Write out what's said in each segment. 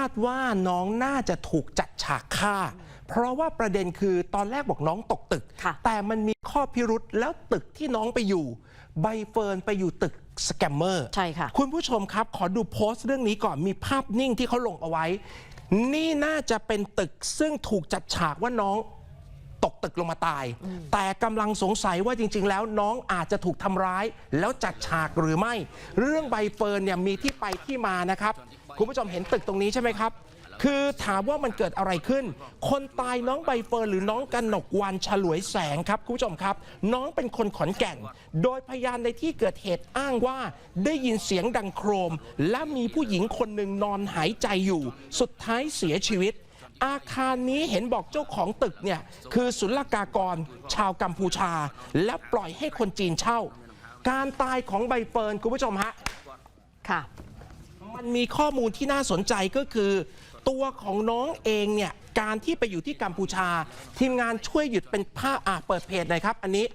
าดว่าน้องน่าจะถูกจัดฉากฆ่า เพราะว่าประเด็นคือตอนแรกบอกน้องตกตึกค่ะแต่มันมีข้อพิรุษแล้วตึกที่น้องไปอยู่ ใบเฟิร์นไปอยู่ตึกสแกมเมอร์ใช่ค่ะ คุณผู้ชมครับ ขอดูโพสต์เรื่องนี้ก่อนมีภาพนิ่งที่เขาลงเอาไว้ นี่น่าจะเป็นตึกซึ่งถูกจัดฉากว่าน้องตกตึกลงมาตาย แต่กำลังสงสัยว่าจริง ๆ แล้วน้องอาจจะถูกทำร้าย แล้วจัดฉากหรือไม่ เรื่องใบเฟิร์นเนี่ยมีที่ไปที่มานะครับ คุณผู้ชมเห็นตึกตรงนี้ใช่ไหมครับ คือถามว่ามันเกิดอะไรขึ้น คนตายน้องใบเฟิร์นหรือน้องกันกวันฉลวยแสงครับคุณผู้ชมครับ น้องเป็นคนขอนแก่น โดยพยานในที่เกิดเหตุอ้างว่า ได้ยินเสียงดังโครม และมีผู้หญิงคนหนึ่งนอนหายใจอยู่ สุดท้ายเสียชีวิตอาคารนี้เห็นบอกเจ้าของตึกเนี่ยคือศุลกากร ชาวกัมพูชา และปล่อยให้คนจีนเช่า การตายของใบเฟิร์นคุณผู้ชมฮะ ค่ะ มันมีข้อมูลที่น่าสนใจก็คือ ตัวของน้องเองเนี่ยการที่ไปอยู่ที่กัมพูชา ทีมงานช่วยหยุดเป็นภาพอะเปิดเพจหน่อยครับ อันนี้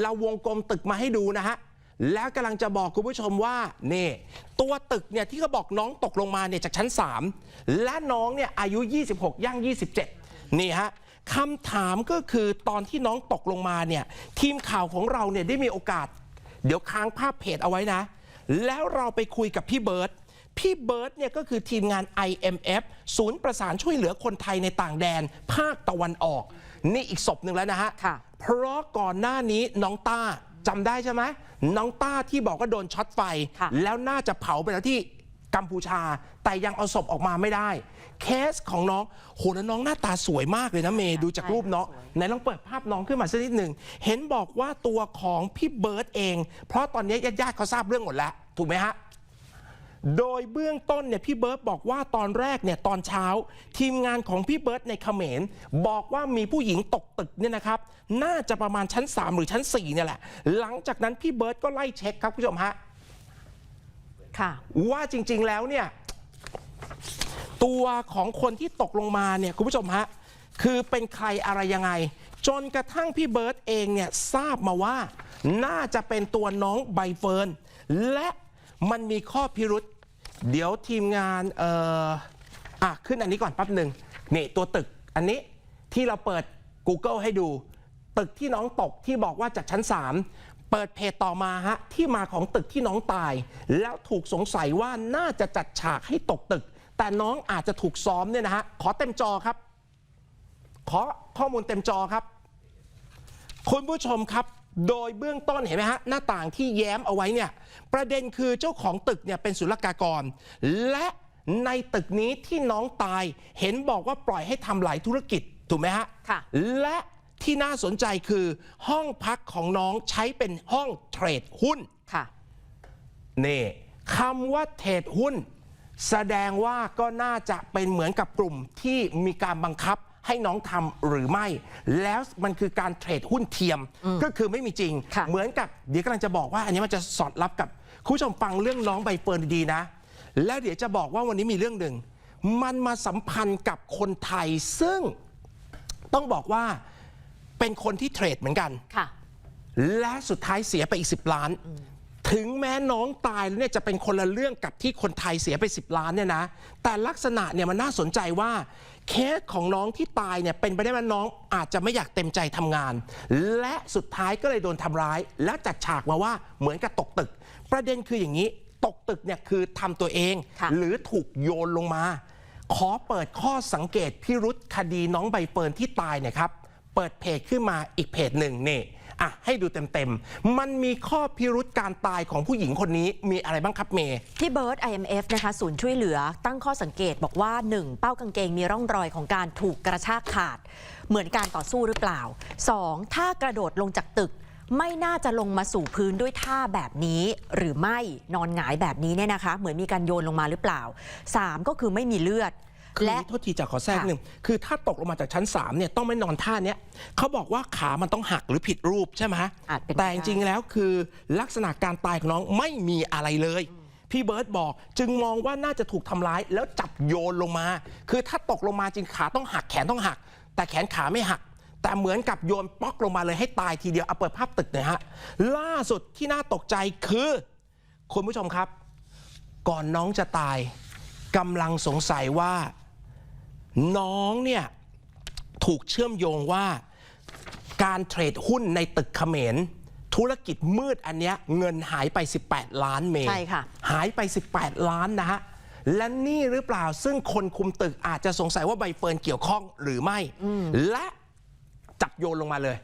เราวงกลมตึกมาให้ดูนะฮะแล้วกำลังจะบอกคุณผู้ชมว่านี่ตัวตึกเนี่ยที่เขาบอกน้องตกลงมาเนี่ยจากชั้น 3 และน้องเนี่ยอายุ 26 ย่าง 27 นี่ฮะคำถามก็คือตอนที่น้องตกลงมาเนี่ยทีมข่าวของเราเนี่ยได้มีโอกาส เดี๋ยวค้างภาพเพจเอาไว้นะ แล้วเราไปคุยกับพี่เบิร์ต พี่เบิร์ตเนี่ยก็คือทีมงาน IMF ศูนย์ประสานช่วยเหลือคนไทยในต่างแดน ภาคตะวันออก นี่อีกศพหนึ่งแล้วนะฮะ ค่ะเพราะก่อนหน้านี้น้องต้าจำได้ใช่ไหมน้องต้าที่บอกว่าโดนช็อตไฟ ค่ะ แล้วน่าจะเผาไปแล้วที่กัมพูชา แต่ยังเอาศพออกมาไม่ได้ เคสของน้องโหแล้วน้องหน้าตาสวยมากเลยนะเมย์ดูจากรูปเนาะ ไหนลองเปิดภาพน้องขึ้นมาสักนิดหนึ่ง เห็นบอกว่าตัวของพี่เบิร์ตเอง เพราะตอนนี้ญาติๆเขาทราบเรื่องหมดแล้ว ถูกไหมฮะ โดยเบื้องต้นเนี่ยพี่เบิร์ตบอกว่าตอนแรกเนี่ยตอนเช้า ทีมงานของพี่เบิร์ตในเขมรบอกว่ามีผู้หญิงตกตึกเนี่ยนะครับ น่าจะประมาณชั้น 3 หรือชั้น4เนี่ยแหละ หลังจากนั้นพี่เบิร์ตก็ไล่เช็คครับคุณผู้ชมฮะค่ะ ว่าจริงๆแล้วเนี่ยตัวของคนที่ตกลงมาเนี่ยคุณผู้ชมฮะคือเป็นใครอะไรยังไง จนกระทั่งพี่เบิร์ตเองเนี่ยทราบมาว่า น่าจะเป็นตัวน้องใบเฟิร์นและมันมีข้อพิรุษ เดี๋ยวทีมงานเอ่ออะขึ้นอันนี้ก่อนแป๊บหนึ่งนี่ตัวตึกอันนี้ที่เราเปิด Google ให้ดู ตึกที่น้องตกที่บอกว่าจากชั้น 3 เปิดเพจต่อมาฮะที่มาของตึกที่น้องตาย แล้วถูกสงสัยว่าน่าจะจัดฉากให้ตกตึก แต่น้องอาจจะถูกซ้อมเนี่ยนะฮะขอเต็มจอครับ ขอข้อมูลเต็มจอครับ คุณผู้ชมครับ โดยเบื้องต้นเห็นไหมฮะหน้าต่างที่แย้มเอาไว้เนี่ยประเด็นคือเจ้าของตึกเนี่ยเป็นศุลกากร และในตึกนี้ที่น้องตายเห็นบอกว่าปล่อยให้ทำหลายธุรกิจถูกไหมฮะค่ะ และที่น่าสนใจคือห้องพักของน้องใช้เป็นห้องเทรดหุ้น ค่ะ นี่คำว่าเทรดหุ้น แสดงว่าก็น่าจะเป็นเหมือนกับกลุ่มที่มีการบังคับ ให้น้องทำหรือไม่ แล้วมันคือการเทรดหุ้นเทียมก็คือไม่มีจริง ค่ะ เหมือนกับเดี๋ยวกำลังจะบอกว่า อันนี้มันจะสอดรับกับคุณผู้ชมฟังเรื่องน้องใบเฟิร์นดีๆนะ แล้วเดี๋ยวจะบอกว่าวันนี้มีเรื่องหนึ่งมันมาสัมพันธ์กับคนไทยซึ่งต้องบอกว่าเป็นคนที่เทรดเหมือนกัน ค่ะ และสุดท้ายเสียไปอีก 10 ล้าน ถึงแม้น้องตายแล้วเนี่ยจะเป็นคนละเรื่องกับที่คนไทยเสียไป 10 ล้านเนี่ยนะ แต่ลักษณะเนี่ยมันน่าสนใจว่า เคสของน้องที่ตายเนี่ยเป็นไปได้ว่าน้องอาจจะไม่อยากเต็มใจทำงาน และสุดท้ายก็เลยโดนทำร้าย แล้วจัดฉากมาว่าเหมือนกับตกตึก ประเด็นคืออย่างนี้ ตกตึกเนี่ยคือทำตัวเองค่ะหรือถูกโยนลงมา ขอเปิดข้อสังเกตพิรุษคดีน้องใบเฟิร์นที่ตายเนี่ยครับ เปิดเพจขึ้นมาอีกเพจหนึ่งนี่ อะให้ดูเต็มๆ มันมีข้อพิรุษการตายของผู้หญิงคนนี้มีอะไรบ้างครับเมย์ที่เบิร์ด IMF นะคะศูนย์ช่วยเหลือตั้งข้อสังเกตบอกว่า 1. เป้ากางเกงมีร่องรอยของการถูกกระชากขาด เหมือนการต่อสู้หรือเปล่า 2. ถ้ากระโดดลงจากตึกไม่น่าจะลงมาสู่พื้นด้วยท่าแบบนี้ หรือไม่นอนหงายแบบนี้เนี่ยนะคะ เหมือนมีการโยนลงมาหรือเปล่า 3. ก็คือไม่มีเลือด คือและโทษทีจากขอแทรกหนึ่งคือถ้าตกลงมาจากชั้น3เนี่ยต้องไม่นอนท่าเนี้ยเขาบอกว่าขามันต้องหักหรือผิดรูปใช่ไหมอาจเป็นไปแต่จได้ริงๆแล้วคือลักษณะการตายของน้องไม่มีอะไรเลยพี่เบิร์ตบอกจึงมองว่าน่าจะถูกทำร้าย แล้วจับโยนลงมา คือถ้าตกลงมาจริงขาต้องหักแขนต้องหัก แต่แขนขาไม่หัก แต่เหมือนกับโยนป๊อกลงมาเลยให้ตายทีเดียวเอาเปิดภาพตึกหน่อยฮะล่าสุดที่น่าตกใจคือคุณผู้ชมครับ ก่อนน้องจะตายกำลังสงสัยว่า น้องเนี่ยถูกเชื่อมโยงว่าการเทรดหุ้นในตึกเขมร ธุรกิจมืดอันเนี้ยเงินหายไป 18 ล้านเมใช่ค่ะ หายไป 18 ล้านนะฮะและนี่หรือเปล่าซึ่งคนคุมตึกอาจจะสงสัยว่าใบเฟิร์นเกี่ยวข้องหรือไม่ และจับโยนลงมาเลย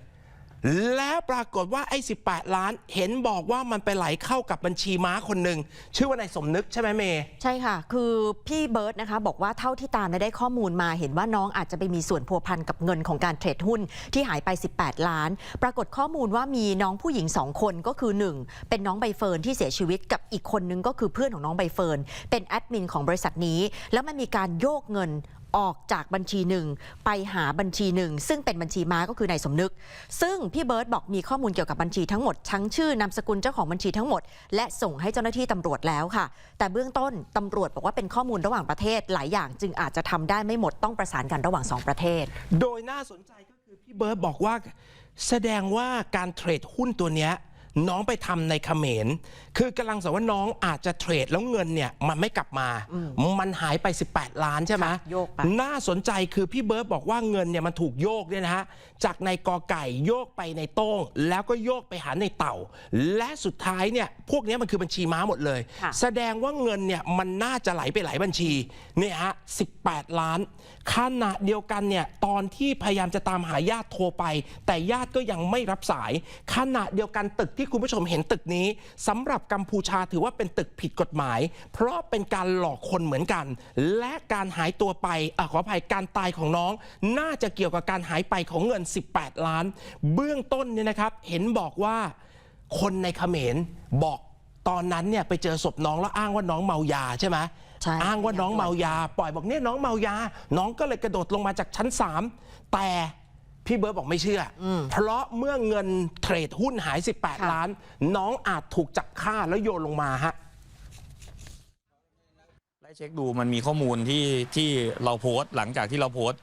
แล้วปรากฏว่าไอ้ 18 ล้านเห็นบอกว่ามันไปไหลเข้ากับบัญชีม้าคนหนึ่งชื่อว่านายสมนึกใช่ไหมเมย์ ใช่ค่ะ คือพี่เบิร์ตนะคะ บอกว่าเท่าที่ตามได้ข้อมูลมาเห็นว่าน้องอาจจะไปมีส่วนพัวพันกับเงินของการเทรดหุ้นที่หายไป 18 ล้าน ปรากฏข้อมูลว่ามีน้องผู้หญิง 2 คนก็คือ 1 เป็นน้องใบเฟิร์นที่เสียชีวิตกับอีกคนนึงก็คือเพื่อนของน้องใบเฟิร์นเป็นแอดมินของบริษัทนี้ แล้วมันมีการโยกเงิน ออกจากบัญชีหนึ่งไปหาบัญชีหนึ่งซึ่งเป็นบัญชีม้าก็คือนายสมนึก ซึ่งพี่เบิร์ตบอกมีข้อมูลเกี่ยวกับบัญชีทั้งหมดทั้งชื่อนามสกุลเจ้าของบัญชีทั้งหมด และส่งให้เจ้าหน้าที่ตำรวจแล้วค่ะ แต่เบื้องต้นตำรวจบอกว่าเป็นข้อมูลระหว่างประเทศหลายอย่างจึงอาจจะทำได้ไม่หมดต้องประสานกันระหว่างสองประเทศ โดยน่าสนใจก็คือพี่เบิร์ตบอกว่า แสดงว่าการเทรดหุ้นตัวเนี้ย น้องไปทำในเขมร คือกำลังสงสัยว่าน้องอาจจะเทรดแล้วเงินเนี่ยมันไม่กลับมา มันหายไป 18 ล้านใช่ไหมค่ะโยกไปน่าสนใจคือพี่เบิร์ตบอกว่าเงินเนี่ยมันถูกโยกเนี่ยนะฮะ จากในกอไก่โยกไปในโต้ง แล้วก็โยกไปหาในเต่า และสุดท้ายเนี่ยพวกเนี้ยมันคือบัญชีม้าหมดเลยค่ะแสดงว่าเงินเนี่ยมันน่าจะไหลไปหลายบัญชีเนี่ยฮะ 18 ล้านขณะเดียวกันเนี่ยตอนที่พยายามจะตามหาญาติโทรไป แต่ญาติก็ยังไม่รับสายขณะเดียวกันตึกที่คุณผู้ชมเห็นตึกนี้สำหรับกัมพูชาถือว่าเป็นตึกผิดกฎหมาย เพราะเป็นการหลอกคนเหมือนกัน และการหายตัวไปอะขออภัยการตายของน้อง น่าจะเกี่ยวกับการหายไปของเงิน 18 ล้าน เบื้องต้นเนี่ยนะครับ เห็นบอกว่าคนในเขมรบอกตอนนั้นเนี่ยไปเจอศพน้องแล้วอ้างว่าน้องเมายาใช่ไหมใช่อ้างว่าน้องเมายา ปล่อยบอกเนี่ยน้องเมายา น้องก็เลยกระโดดลงมาจากชั้น 3 แต่ พี่เบิร์ตบอกไม่เชื่ออเพราะเมื่อเงินเทรดหุ้นหาย 18ค่ะล้าน น้องอาจถูกจับฆ่าแล้วโยนลงมาฮะไล่เช็คดูมันมีข้อมูลที่ที่เราโพสต์หลังจากที่เราโพสต์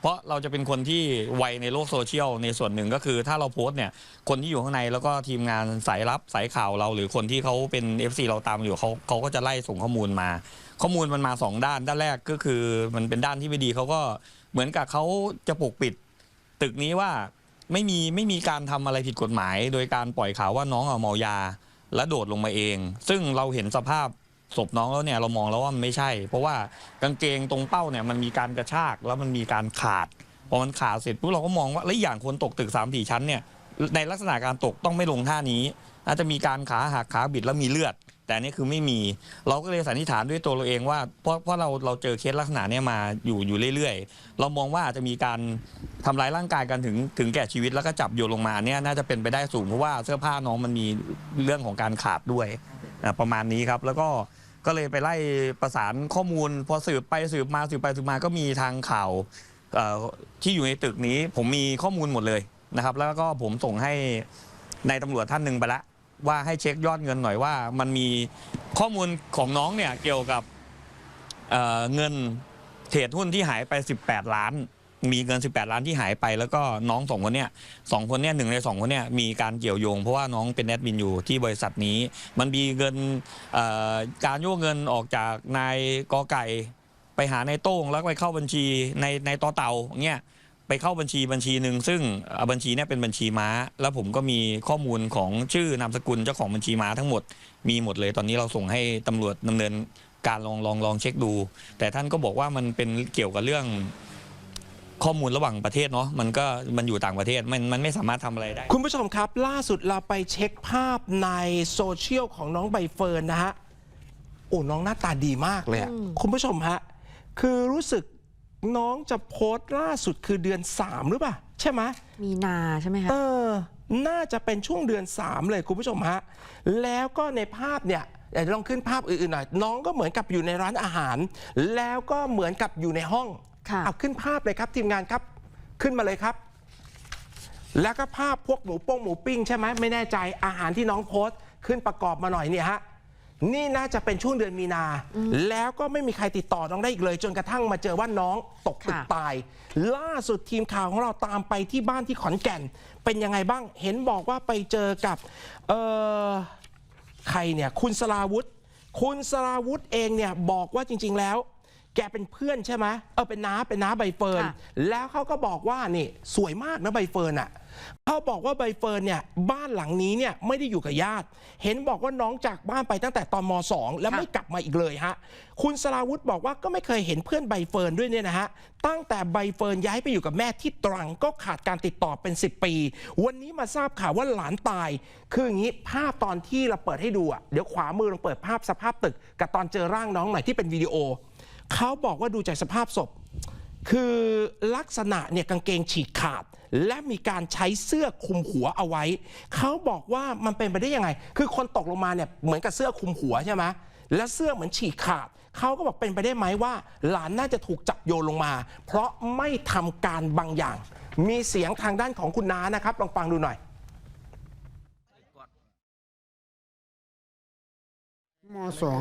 เพราะเราจะเป็นคนที่ไวในโลกโซเชียลในส่วนหนึ่งก็คือถ้าเราโพสต์เนี่ยคนที่อยู่ข้างในแล้วก็ทีมงานสายลับสายข่าวเรา หรือคนที่เขาเป็น FC เราตามอยู่เขาเขาก็จะไล่ส่งข้อมูลมา ข้อมูลมันมาสองด้านด้านแรกก็คือมันเป็นด้านที่ไม่ดีเขาก็เหมือนกับเขาจะปกปิด ตึกนี้ว่าไม่มีไม่มีการทำอะไรผิดกฎหมาย โดยการปล่อยข่าวว่าน้องเอาเมายา และโดดลงมาเอง ซึ่งเราเห็นสภาพศพน้องแล้วเนี่ยเรามองแล้วว่ามันไม่ใช่ เพราะว่ากางเกงตรงเป้าเนี่ยมันมีการกระชากแล้วมันมีการขาดพอมันขาดเสร็จปุ๊บเราก็มองว่าแล้วอย่างคนตกตึก3ามสี่ชั้นเนี่ยในลักษณะการตกต้องไม่ลงท่านี้อาจจะมีการขาหักขาบิดแล้วมีเลือด แต่อันนี่คือไม่มี เราก็เลยสันนิษฐานด้วยตัวเราเองว่าเพราะเพราะเราเราเจอเคสลักษณะเนี้ยมาอยู่อยู่เรื่อยๆ เรามองว่าอาจจะมีการทำร้ายร่างกายกันถึงถึงแก่ชีวิตแล้วก็จับโยนลงมาเนี่ยน่าจะเป็นไปได้สูงเพราะว่าเสื้อผ้าน้องมันมีเรื่องของการขาดด้วยนะประมาณนี้ครับแล้วก็ก็เลยไปไล่ประสานข้อมูล พอสืบไปสืบมาสืบไปสืบมาก็มีทางข่าวเอ่อที่อยู่ในตึกนี้ผมมีข้อมูลหมดเลยนะครับ แล้วก็ผมส่งให้ในายตำรวจท่านหนึ่งไปละ ว่าให้เช็คยอดเงินหน่อยว่า มันมีข้อมูลของน้องเนี่ยเกี่ยวกับเเงินเทรดหุ้นที่หายไป 18 ล้าน มีเงิน 18 ล้านที่หายไป แล้วก็น้องสองคนเนี่ยสองคนเนี่ยหนึ่งในสองคนเนี่ยมีการเกี่ยวโยง เพราะว่าน้องเป็นแอดมินอยู่ที่บริษัทนี้ มันมีเงินการโยกเงินออกจากนายกอไก่ ไปหาในายโต้งแล้วไปเข้าบัญชีในในต่อเต่าเงี้ย ไปเข้าบัญชีบัญชีหนึ่งซึ่งเอ่อบัญชีเนี่ยเป็นบัญชีม้า แล้วผมก็มีข้อมูลของชื่อนามสกุลเจ้าของบัญชีม้าทั้งหมดมีหมดเลย ตอนนี้เราส่งให้ตำรวจดำเนินการลองลองลองเช็คดู แต่ท่านก็บอกว่ามันเป็นเกี่ยวกับเรื่องข้อมูลระหว่างประเทศเนาะมันก็มันอยู่ต่างประเทศมันมันไม่สามารถทำอะไรได้ คุณผู้ชมครับ ล่าสุดเราไปเช็คภาพในโซเชียลของน้องใบเฟิร์นนะฮะโอ้น้องหน้าตาดีมากเลยอะคุณผู้ชมฮะคือรู้สึก น้องจะโพสต์ล่าสุดคือเดือน 3 หรือเปล่า ใช่ไหมมีนาใช่ไหมคะเออ น่าจะเป็นช่วงเดือน 3 เลยคุณผู้ชมฮะ แล้วก็ในภาพเนี่ยเดี๋ยวลองขึ้นภาพอื่นๆหน่อย น้องก็เหมือนกับอยู่ในร้านอาหาร แล้วก็เหมือนกับอยู่ในห้องค่ะเอาขึ้นภาพเลยครับทีมงานครับขึ้นมาเลยครับ แล้วก็ภาพพวกหมูป้งหมูปิ้งใช่ไหมไม่แน่ใจอาหารที่น้องโพสต์ ขึ้นประกอบมาหน่อยเนี่ยฮะ นี่น่าจะเป็นช่วงเดือนมีนา แล้วก็ไม่มีใครติดต่อน้องได้อีกเลย จนกระทั่งมาเจอว่าน้องตกตึกค่ะตาย ล่าสุดทีมข่าวของเราตามไปที่บ้านที่ขอนแก่น เป็นยังไงบ้างเห็นบอกว่าไปเจอกับเออใครเนี่ยคุณสลาวุธ คุณสราวุธเองเนี่ยบอกว่าจริง ๆ แล้ว แกเป็นเพื่อนใช่ไหมเออเป็นน้าเป็นน้าใบเฟิร์นค่ะ แล้วเขาก็บอกว่านี่สวยมากนะใบเฟิร์นอะเขาบอกว่าใบเฟิร์นเนี่ยบ้านหลังนี้เนี่ยไม่ได้อยู่กับญาติ เห็นบอกว่าน้องจากบ้านไปตั้งแต่ตอนม .2 แล้วไม่กลับมาอีกเลยฮะคุณสราวุธบอกว่าก็ไม่เคยเห็นเพื่อนใบเฟิร์นด้วยเนี่ยนะฮะตั้งแต่ใบเฟิร์นย้ายไปอยู่กับแม่ที่ตรังก็ขาดการติดต่อเป็น 10 ปี วันนี้มาทราบข่าวว่าหลานตาย คืออย่างนี้ภาพตอนที่เราเปิดให้ดูอะเดี๋ยวขวามือเราเปิดภาพสภาพตึก กับตอนเจอร่างน้องหน่อยที่เป็นวิดีโอ เขาบอกว่าดูจากสภาพศพ คือลักษณะเนี่ยกางเกงฉีกขาด และมีการใช้เสื้อคลุมหัวเอาไว้ เขาบอกว่ามันเป็นไปได้ยังไง คือคนตกลงมาเนี่ยเหมือนกับเสื้อคลุมหัวใช่ไหมและเสื้อเหมือนฉีกขาด เขาก็บอกเป็นไปได้ไหมว่า หลานน่าจะถูกจับโยนลงมา เพราะไม่ทำการบางอย่าง มีเสียงทางด้านของคุณน้านะครับ ลองฟังดูหน่อยมสอง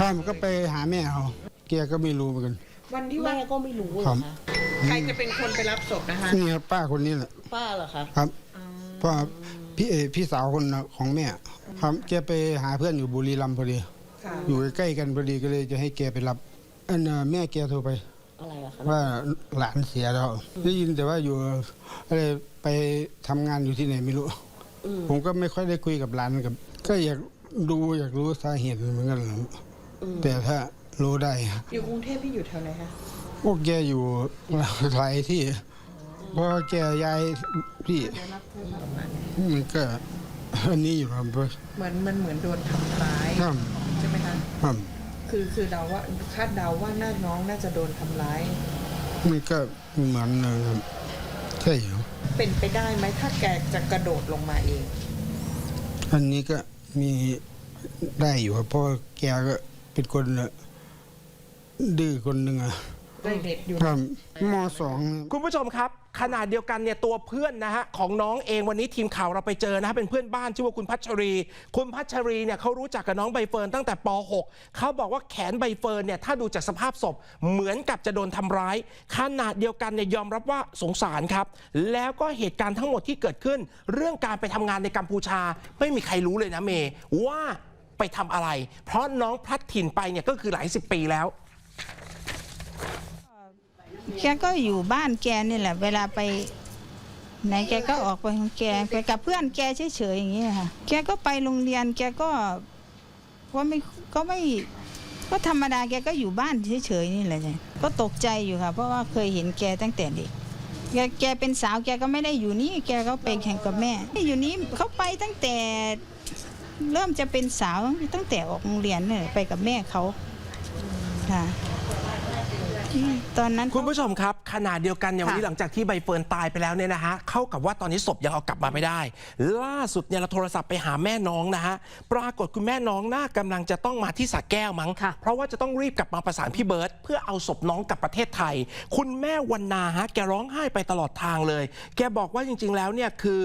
พ่อมันก็ไปหาแม่เขา แกก็ไม่รู้เหมือนกัน วันที่ว่าก็ไม่รู้เหรครัอบคะใครจะเป็นคนไปรับศพนะคะนี่ครับป้าคนนี้แหละป้าเหรอคะครับเพราะพี่เอพี่สาวคนของแม่ครับแกไปหาเพื่อนอยู่บุรีรัมย์พอดี ค่ะอยู่ใกล้ๆกันพอดีก็เลยจะให้แกไปรับอันน่ะแม่แกโทรไป อะไรอะคะว่าหลานเสียแล้วได้ยินแต่ว่าอยู่อะไรไปทำงานอยู่ที่ไหนไม่รู้ผมก็ไม่ค่อยได้คุยกับหลานกับ ก็อยากดูอยากรู้สาเหตุเหมือนกันแหละแต่ถ้า รู้ได้ อยู่กรุงเทพพี่อยู่แถวไหนคะพวกแกอยู่หลายที่เพราะแกย้ายที่มันก็อันนี้อยู่ครับเหมือนมันเหมือนโดนทำร้ายครับใช่ไหมคะครับคือคือเดาว่าคาดเดาว่าน่าน้องน่าจะโดนทำร้ายมันก็เหมือนเออใช่อยู่เป็นไปได้ไหมถ้าแกจะกระโดดลงมาเอง อันนี้ก็มีได้อยู่ครับเพราะแกก็เป็นคน ดื้อคนหนึ่งอะได้เด็ดอยู่ครับมสองคุณผู้ชมครับ ขนาดเดียวกันเนี่ยตัวเพื่อนนะฮะของน้องเองวันนี้ทีมข่าวเราไปเจอนะฮะเป็นเพื่อนบ้านชื่อว่าคุณพัชรี คุณพัชรีเนี่ยเขารู้จักกับน้องใบเฟิร์นตั้งแต่ป .6 เขาบอกว่าแขนใบเฟิร์นเนี่ยถ้าดูจากสภาพศพเหมือนกับจะโดนทำร้าย ขนาดเดียวกันเนี่ยยอมรับว่าสงสารครับ แล้วก็เหตุการณ์ทั้งหมดที่เกิดขึ้น เรื่องการไปทำงานในกัมพูชา ไม่มีใครรู้เลยนะเมย์ว่าไปทำอะไร เพราะน้องพลัดถิ่นไปเนี่ยก็คือหลายสิบปีแล้ว แกก็อยู่บ้านแกนี่แหละ เวลาไปไหนแกก็ออกไปของแกไปกับเพื่อนแกเฉยๆอย่างนี้ค่ะ แกก็ไปโรงเรียน แกก็ว่าไม่ก็ไม่ก็ธรรมดาแกก็อยู่บ้านเฉยๆนี่แหละเนี่ยก็ตกใจอยู่ค่ะ เพราะว่าเคยเห็นแกตั้งแต่เด็กแกแกเป็นสาวแกก็ไม่ได้อยู่นี่ แกก็ไปแข่งกับแม่อยู่นี่เขาไปตั้งแต่เริ่มจะเป็นสาวตั้งแต่ออกโรงเรียนเนี่ยไปกับแม่เขาค่ะ ตอนนั้น คุณผู้ชมครับขณะเดียวกันเนี่ยวันนี้ค่ะหลังจากที่ใบเฟิร์นตายไปแล้วเนี่ยนะฮะเข้ากับว่าตอนนี้ศพยังเอากลับมาไม่ได้ ล่าสุดเนี่ยเราโทรศัพท์ไปหาแม่น้องนะฮะปรากฏคุณแม่น้องน่ากำลังจะต้องมาที่สระแก้วมั้งค่ะเพราะว่าจะต้องรีบกลับมาประสานพี่เบิร์ตเพื่อเอาศพน้องกลับประเทศไทย คุณแม่วันนาฮะแกร้องไห้ไปตลอดทางเลย แกบอกว่าจริง ๆ แล้วเนี่ยคือ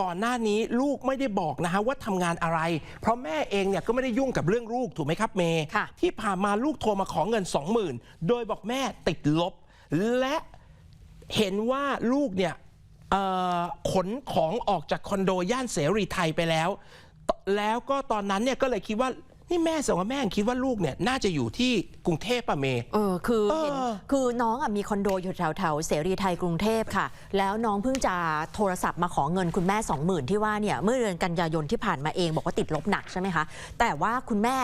ก่อนหน้านี้ลูกไม่ได้บอกนะฮะว่าทำงานอะไร เพราะแม่เองเนี่ยก็ไม่ได้ยุ่งกับเรื่องลูกถูกไหมครับเมย์ค่ะที่ผ่านมาลูกโทรมาขอเงิน 20,000 โดยบอกแม่ติดลบ และเห็นว่าลูกเนี่ยเอ่อขนของออกจากคอนโดย่านเสรีไทยไปแล้วตแล้วก็ตอนนั้นเนี่ยก็เลยคิดว่า นี่แม่แสดงว่าแม่คิดว่าลูกเนี่ยน่าจะอยู่ที่กรุงเทพป่ะเมย์ เออคือเออเห็นคือน้องอะมีคอนโดอยู่แถวแถวๆเสรีไทยกรุงเทพค่ะ แล้วน้องเพิ่งจะโทรศัพท์มาขอเงินคุณแม่ 20,000 ที่ว่าเนี่ยเมื่อเดือนกันยายนที่ผ่านมาเองบอกว่าติดลบหนักใช่ไหมคะ แต่ว่าคุณแม่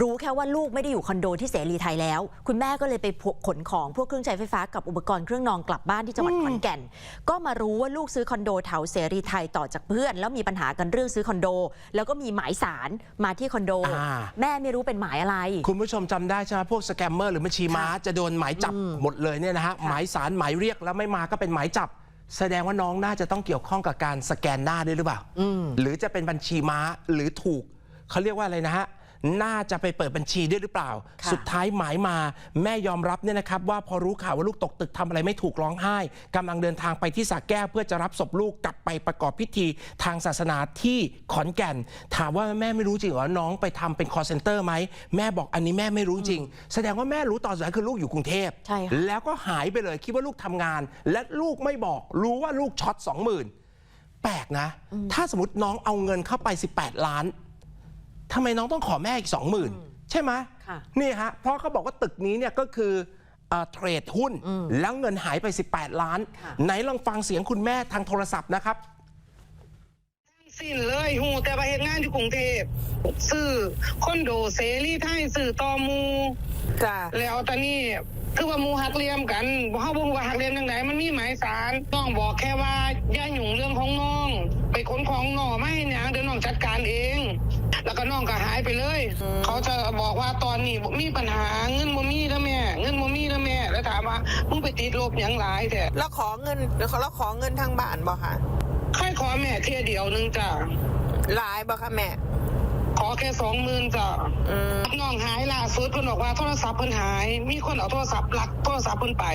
รู้แค่ว่าลูกไม่ได้อยู่คอนโดที่เสรีไทยแล้ว คุณแม่ก็เลยไปขนของพวกเครื่องใช้ไฟฟ้ากับอุปกรณ์เครื่องนอนกลับบ้านที่จังหวัดขอนแก่น ก็มารู้ว่าลูกซื้อคอนโดแถวเสรีไทยต่อจากเพื่อน แล้วมีปัญหากันเรื่องซื้อคอนโด แล้วก็มีหมายสารมาที่คอนโดอ่าแม่ไม่รู้เป็นหมายอะไร คุณผู้ชมจำได้ใช่ไหมพวกสแกมเมอร์หรือบัญชีม้าจะโดนหมายจับหมดเลยเนี่ยนะฮะหมายสารหมายเรียกแล้วไม่มาก็เป็นหมายจับแสดงว่าน้องน่าจะต้องเกี่ยวข้องกับการสแกนหน้าด้วยหรือเปล่า หรือจะเป็นบัญชีม้าหรือถูก เขาเรียกว่าอะไรนะฮะ น่าจะไปเปิดบัญชีด้วยหรือเปล่าค่ะสุดท้ายหมายมาแม่ยอมรับเนี่ยนะครับ ว่าพอรู้ข่าวว่าลูกตกตึกทำอะไรไม่ถูกร้องไห้กำลังเดินทางไปที่สระแก้วเพื่อจะรับศพลูกกลับไปประกอบพิธีทางศาสนาที่ขอนแก่น ถามว่าแม่ไม่รู้จริงเหรอน้องไปทำเป็น call center ไหมแม่บอกอันนี้แม่ไม่รู้จริง แสดงว่าแม่รู้ตอนสุดท้ายคือลูกอยู่กรุงเทพใช่ค่ะแล้วก็หายไปเลยคิดว่าลูกทำงาน และลูกไม่บอกรู้ว่าลูกช็อตสองหมื่นแปลกนะ ถ้าสมมติน้องเอาเงินเข้าไป 18 ล้าน ทำไมน้องต้องขอแม่อีกสองหมื่นใช่ไหมค่ะนี่ฮะเพราะเขาบอกว่าตึกนี้เนี่ยก็คือเอ่อเทรดหุ้น แล้วเงินหายไป 18 ล้านค่ะไหนลองฟังเสียงคุณแม่ทางโทรศัพท์นะครับสิ้นเลยหูแต่ว่าเหตุงานอยู่กรุงเทพซื้อคอนโดเสรีไทยซื้อต่อหมูจ้ะแล้วตอนนี้คือว่าหมูหักเหลี่ยมกันบ่เฮาบ่รู้ว่าหักเหลี่ยมจังไดมันมีหมายสารน้องบอกแค่ว่าอย่าหยุ่งเรื่องของน้อง ไปขนของน้องไม่ให้หยังเดี๋ยวน้องจัดการเอง แล้วก็น้องก็หายไปเลย เขาจะบอกว่าตอนนี้บ่มีปัญหาเงินบ่มีแล้วแม่ เงินบ่มีแล้วแม่ แล้วถามว่ามึงไปติดลบหยังหลายแท้แล้วขอเงินแล้วขอเงินทางบ้านบ่ค่ะใครขอแม่เที่ยเดียวหนึงจ้ะหลายบ่ค่ะแม่ ขอแค่สองหมื่นจ้ะอืมน้องหายล่าสุดเพิ่นบอกว่าโทรศัพท์เพิ่นหาย มีคนเอาโทรศัพท์ลักโทรศัพท์เพิ่นไป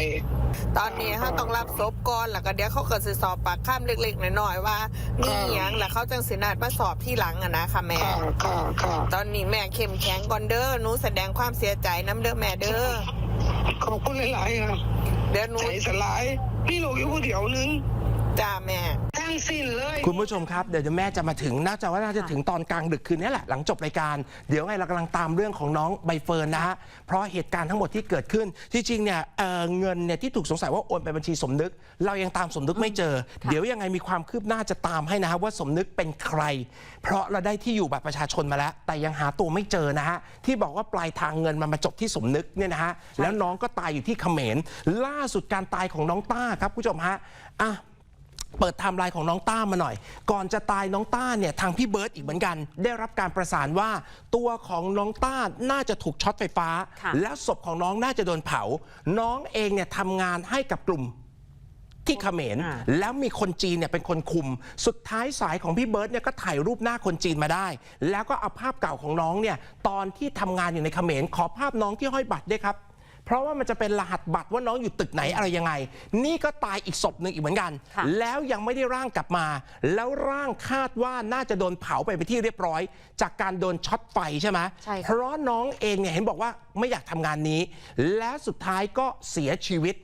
ตอนนี้เขาต้องรับศพก่อนแล้วก็เดี๋ยวเขาก็สิสอบปากข้ามเล็กๆน้อยๆว่ามีอหย่างแล้วเขาจังสินาดมาสอบที่หลังอะนะค่ะแม่ค่ะค่ะค่ะตอนนี้แม่เข้มแข็งก่อนเด้อหนูแสดงความเสียใจน้ำเด้อแม่เด้อขอบคุณหลายๆนะเดี๋ยวหนูใจสลายมีลูกอยู่ผู้เดียวนึงจ้าแม่ ทั้งสิ้นเลยคุณผู้ชมครับเดี๋ยวแม่จะมาถึงน่าจะว่าน่าจะถึงตอนกลางดึกคืนนี้แหละหลังจบรายการ เดี๋ยวไงเรากำลังตามเรื่องของน้องใบเฟิร์นนะฮะเพราะเหตุการณ์ทั้งหมดที่เกิดขึ้นที่จริงเนี่ยเอ่อเงินเนี่ยที่ถูกสงสัยว่าโอนไปบัญชีสมนึก เรายังตามสมนึกไม่เจอ เดี๋ยวยังไงมีความคืบหน้าจะตามให้นะฮะว่าสมนึกเป็นใคร เพราะเราได้ที่อยู่บัตรประชาชนมาแล้ว แต่ยังหาตัวไม่เจอนะฮะที่บอกว่าปลายทางเงินมันมาจบที่สมนึกเนี่ยนะฮะแล้วน้องก็ตายอยู่ที่เขมรล่าสุดการตายของน้องต้าครับคุณผู้ชมฮะอะ เปิดไทม์ไลน์ของน้องต้ามาหน่อย ก่อนจะตายน้องต้าเนี่ยทางพี่เบิร์ตอีกเหมือนกัน ได้รับการประสานว่า ตัวของน้องต้าน่าจะถูกช็อตไฟฟ้าค่ะแล้วศพของน้องน่าจะโดนเผา น้องเองเนี่ยทำงานให้กับกลุ่มที่เขมรอ่าแล้วมีคนจีนเนี่ยเป็นคนคุม สุดท้ายสายของพี่เบิร์ตเนี่ยก็ถ่ายรูปหน้าคนจีนมาได้ แล้วก็เอาภาพเก่าของน้องเนี่ยตอนที่ทำงานอยู่ในเขมรขอภาพน้องที่ห้อยบัตรด้วยครับ เพราะว่ามันจะเป็นรหัสบัตรว่าน้องอยู่ตึกไหนอะไรยังไง นี่ก็ตายอีกศพหนึ่งอีกเหมือนกันค่ะแล้วยังไม่ได้ร่างกลับมา แล้วร่างคาดว่าน่าจะโดนเผาไปไปนที่เรียบร้อย จากการโดนช็อตไฟใช่ไหมใช่ค่ะเพราะน้องเองเนี่ยเห็นบอกว่าไม่อยากทำงานนี้ และสุดท้ายก็เสียชีวิต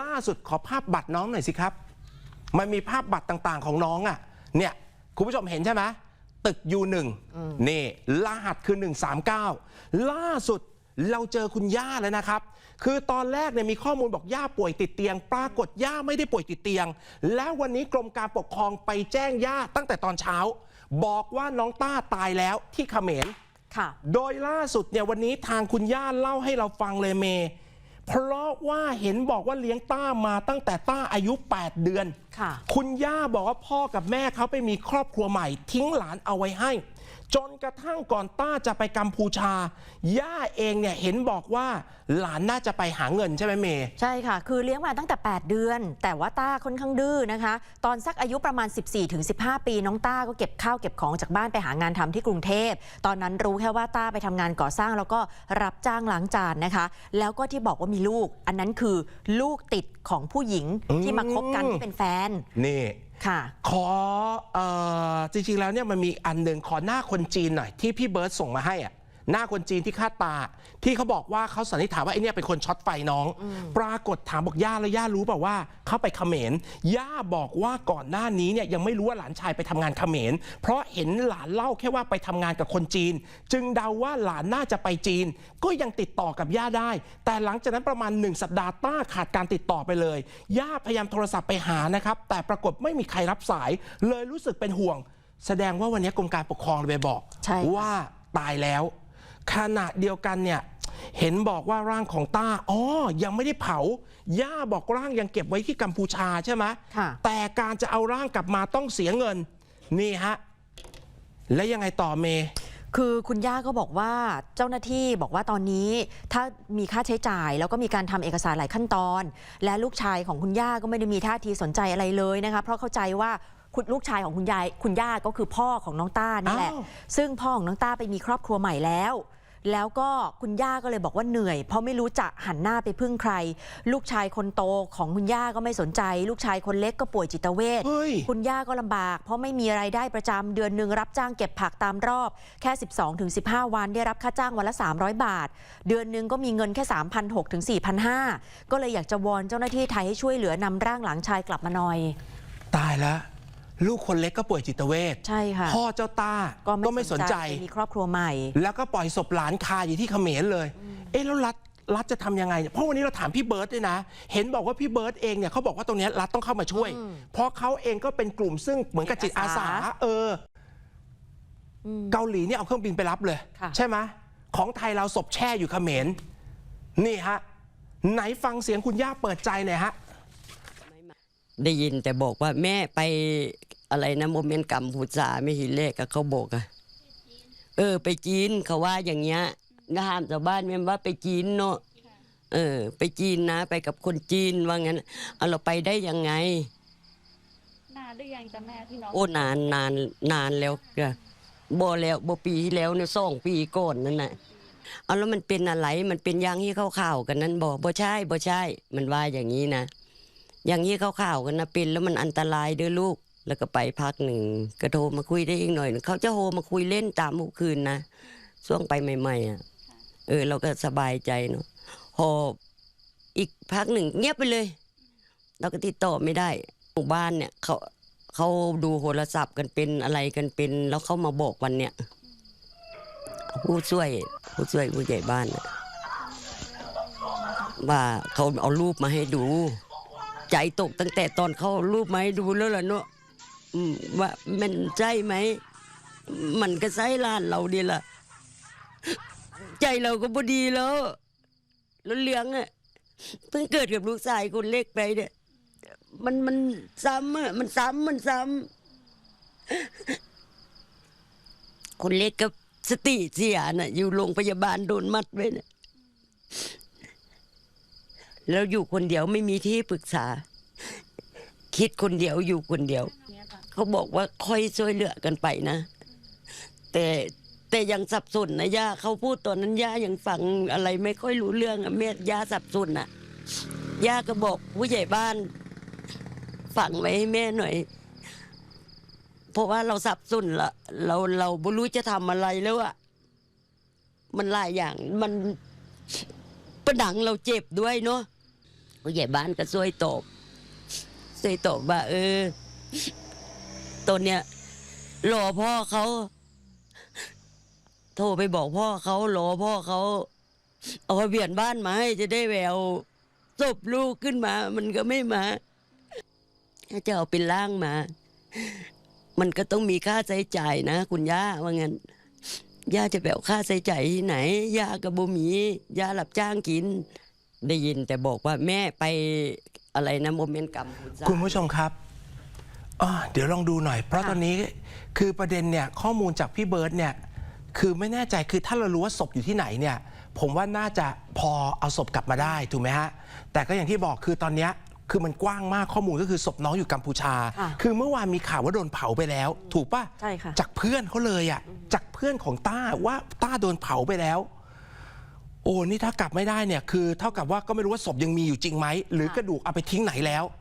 ล่าสุดขอภาพบัตรน้องหน่อยสิครับ มันมีภาพบัตรต่างๆของน้องอะ่ะเนี่ยคุณผู้ชมเห็นใช่ไหมตึก U1 นี่รหัสคือ 139 ล่าสุด เราเจอคุณย่าแล้วนะครับ คือตอนแรกเนี่ยมีข้อมูลบอกย่าป่วยติดเตียง ปรากฏย่าไม่ได้ป่วยติดเตียง แล้ววันนี้กรมการปกครองไปแจ้งย่าตั้งแต่ตอนเช้า บอกว่าน้องต้าตายแล้วที่เขมรค่ะโดยล่าสุดเนี่ยวันนี้ทางคุณย่าเล่าให้เราฟังเลยเม เพราะว่าเห็นบอกว่าเลี้ยงต้ามาตั้งแต่ต้าอายุ 8 เดือนค่ะคุณย่าบอกว่าพ่อกับแม่เขาไปมีครอบครัวใหม่ ทิ้งหลานเอาไว้ให้ จนกระทั่งก่อนต้าจะไปกัมพูชา ย่าเองเนี่ยเห็นบอกว่าหลานน่าจะไปหาเงินใช่ไหมเมย์ใช่ค่ะ คือเลี้ยงมาตั้งแต่ 8 เดือน แต่ว่าต้าค่อนข้างดื้อนะคะ ตอนสักอายุประมาณ 14-15 ปี น้องต้าก็เก็บข้าวเก็บของจากบ้านไปหางานทำที่กรุงเทพ ตอนนั้นรู้แค่ว่าต้าไปทำงานก่อสร้างแล้วก็รับจ้างล้างจานนะคะ แล้วก็ที่บอกว่ามีลูก อันนั้นคือลูกติดของผู้หญิงที่มาคบกันที่เป็นแฟนนี่ค่ะ ขอออจริงๆแล้วเนี่ยมันมีอันหนึ่งขอหน้าคนจีนหน่อยที่พี่เบิร์ตส่งมาให้อะ หน้าคนจีนที่คาดตา ที่เขาบอกว่าเขาสันนิษฐานว่าไอ้เนี่ยเป็นคนช็อตไฟน้อง ปรากฏถามบอกย่าแล้วย่ารู้เปล่าว่าเขาไปเขมรย่าบอกว่าก่อนหน้านี้เนี่ยยังไม่รู้ว่าหลานชายไปทำงานเขมร เพราะเห็นหลานเล่าแค่ว่าไปทำงานกับคนจีน จึงเดาว่าหลานน่าจะไปจีน ก็ยังติดต่อกับย่าได้ แต่หลังจากนั้นประมาณหนึ่งสัปดาห์ต้าขาดการติดต่อไปเลยย่าพยายามโทรศัพท์ไปหานะครับแต่ปรากฏไม่มีใครรับสาย เลยรู้สึกเป็นห่วง แสดงว่าวันนี้กรมการปกครองเลยไปบอกใช่ค่ะว่าตายแล้ว ขณะเดียวกันเนี่ยเห็นบอกว่าร่างของต้าอ๋อยังไม่ได้เผา ย่าบอกร่างยังเก็บไว้ที่กัมพูชาใช่ไหมค่ะแต่การจะเอาร่างกลับมาต้องเสียเงิน นี่ฮะ และยังไงต่อเมย์คือคุณย่าก็บอกว่าเจ้าหน้าที่บอกว่าตอนนี้ถ้ามีค่าใช้จ่าย แล้วก็มีการทำเอกสารหลายขั้นตอน และลูกชายของคุณย่าก็ไม่ได้มีท่าทีสนใจอะไรเลยนะคะ เพราะเข้าใจว่า คุณลูกชายของคุณยายคุณย่าก็คือพ่อของน้องต้านี่แหละ อ้าว ซึ่งพ่อของน้องต้าไปมีครอบครัวใหม่แล้ว แล้วก็คุณย่าก็เลยบอกว่าเหนื่อย เพราะไม่รู้จะหันหน้าไปพึ่งใคร ลูกชายคนโตของคุณย่าก็ไม่สนใจ ลูกชายคนเล็กก็ป่วยจิตเวช เฮ้ย คุณย่าก็ลำบาก เพราะไม่มีไรายได้ประจำเดือนหนึ่งรับจ้างเก็บผักตามรอบ แค่ 12ถึง15 วันได้รับค่าจ้างวันละ 300 บาท เดือนหนึ่งก็มีเงินแค่ 3,600ถึง4,500 ก็เลยอยากจะวอนเจ้าหน้าที่ไทยให้ช่วยเหลือนำร่างหลานชายกลับมาหน่อย ตายแล้ว ลูกคนเล็กก็ป่วยจิตเวชใช่ค่ะพ่อเจ้าต้าก็ก็ไม่ไม่สสนนใจใจไปมีครอบครัวใหม่ แล้วก็ปล่อยศพหลานคาอยู่ที่เขมรเลย เอ๊ะแล้วรัฐรัฐจะทำยังไงเนี่ยเพราะวันนี้เราถามพี่เบิร์ตด้วยนะ เห็นบอกว่าพี่เบิร์ตเองเนี่ยเขาบอกว่าตรงเนี้ยรัฐต้องเข้ามาช่วย เพราะเขาเองก็เป็นกลุ่มซึ่งเหมือนกับจิตอาสาจิตอาสาเอออ เกาหลีเนี่ยเอาเครื่องบินไปรับเลยค่ะใช่ไหมของไทยเราศพแช่อยู่เขมร นี่ฮะ ไหนฟังเสียงคุณย่าเปิดใจหน่อยฮะ ได้ยินแต่บอกว่าแม่ไปอะไรนะโมเมนต์กัมพูชาไม่หิเลขกับเขาบอกอะเออ ไปจีนเขาว่าอย่างเงี้ยนะห้ามชาวบ้านแม่นว่าไปจีนเนาะเออ ไปจีนนะไปกับคนจีนว่างั้นเอาเราไปได้ยังไง นานหรือยังจ้ะแม่ที่น้องโอ้นานนานนานแล้วจ้ะบ่แล้วบ่ปีที่แล้วเนี่ยสองปีก่อนนั่นน่ะเอาแล้วมันเป็นอะไรมันเป็นอย่างที่เขาข่าวๆกันนั้นบ่บ่ใช่บ่ใช่ มันว่าอย่างนี้นะ อย่างนี้เขาข่าวกันนะเป็นแล้วมันอันตรายเด้อลูก แล้วก็ไปพักหนึ่งก็โทรมาคุยได้อีกหน่อยเขาจะโทรมาคุยเล่นตามทุกคืนนะช่วงไปใหม่ๆอะเออ เราก็สบายใจเนาะพออีกพักหนึ่งเงียบไปเลย เราก็ติดต่อไม่ได้หมู่บ้านเนี่ยเขาเขาดูโทรศัพท์กันเป็นอะไรกันเป็น แล้วเขามาบอกวันเนี้ยผู้ช่วย ผู้ช่วยผู้ใหญ่บ้านว่าเขาเอารูปมาให้ดู ใจตกตั้งแต่ตอนเขารูปมาให้ดูแล้วล่ะเนาะว่ามันใช่ไหม มันก็ใช่ล้านเราดีล่ะ ใจเราก็พอดีแล้วแล้วเลี้ยงอะเพิ่งเกิดกับลูกชายคนเล็กไปเนี่ยมันมันซ้ำอะมันซ้ำมันซ้ำคนเล็กก็สติเสียน่ะ อยู่โรงพยาบาลโดนมัดไว้น่ะ แล้วอยู่คนเดียวไม่มีที่ปรึกษา คิดคนเดียวอยู่คนเดียว เขาบอกว่าค่อยช่วยเหลือกันไปนะ แต่แต่ยังสับสนนะย่าเขาพูดตอนนั้นย่ายังฟังอะไรไม่ค่อยรู้เรื่องอะแม่ย่าสับสนอะย่าก็บอกผู้ใหญ่บ้านฟังไว้ให้แม่หน่อยเพราะว่าเราสับสนละเราเราไม่รู้จะทำอะไรแล้วอะมันหลายอย่างมันประดังเราเจ็บด้วยเนาะ ผู้ใหญ่บ้านก็ช่วยตอบช่วยตอบว่า เออตอนเนี้ยรอพ่อเขาโทรไปบอกพ่อเขารอพ่อเขาเอาทะเบียนบ้านมาให้จะได้แววศพลูกขึ้นมา มันก็ไม่มาถ้าจะเอาเป็นร่างมา มันก็ต้องมีค่าใช้จ่ายนะ คุณย่าว่างั้นย่าจะแบวค่าใช้จ่ายที่ไหนย่ากับบุมีย่าหลับจ้างกิน ได้ยินแต่บอกว่าแม่ไปอะไรนะโมเมนต์กัมพูชา คุณผู้ชมครับอ่าเดี๋ยวลองดูหน่อย เพราะค่ะตอนนี้คือประเด็นเนี่ยข้อมูลจากพี่เบิร์ตเนี่ยคือไม่แน่ใจคือถ้าเรารู้ว่าศพอยู่ที่ไหนเนี่ยผมว่าน่าจะพอเอาศพกลับมาได้ถูกไหมฮะแต่ก็อย่างที่บอกคือตอนเนี้ยคือมันกว้างมากข้อมูลก็คือศพน้องอยู่กัมพูชา ค่ะคือเมื่อวานมีข่าวว่าโดนเผาไปแล้ว ถูกปะใช่ค่ะ จากเพื่อนเขาเลยอะจากเพื่อนของต้าว่าต้าโดนเผาไปแล้ว โอ้นี่ถ้ากลับไม่ได้เนี่ยคือเท่ากับว่าก็ไม่รู้ว่าศพยังมีอยู่จริงไหมหรือกระดูกเอาไปทิ้งไหนแล้วค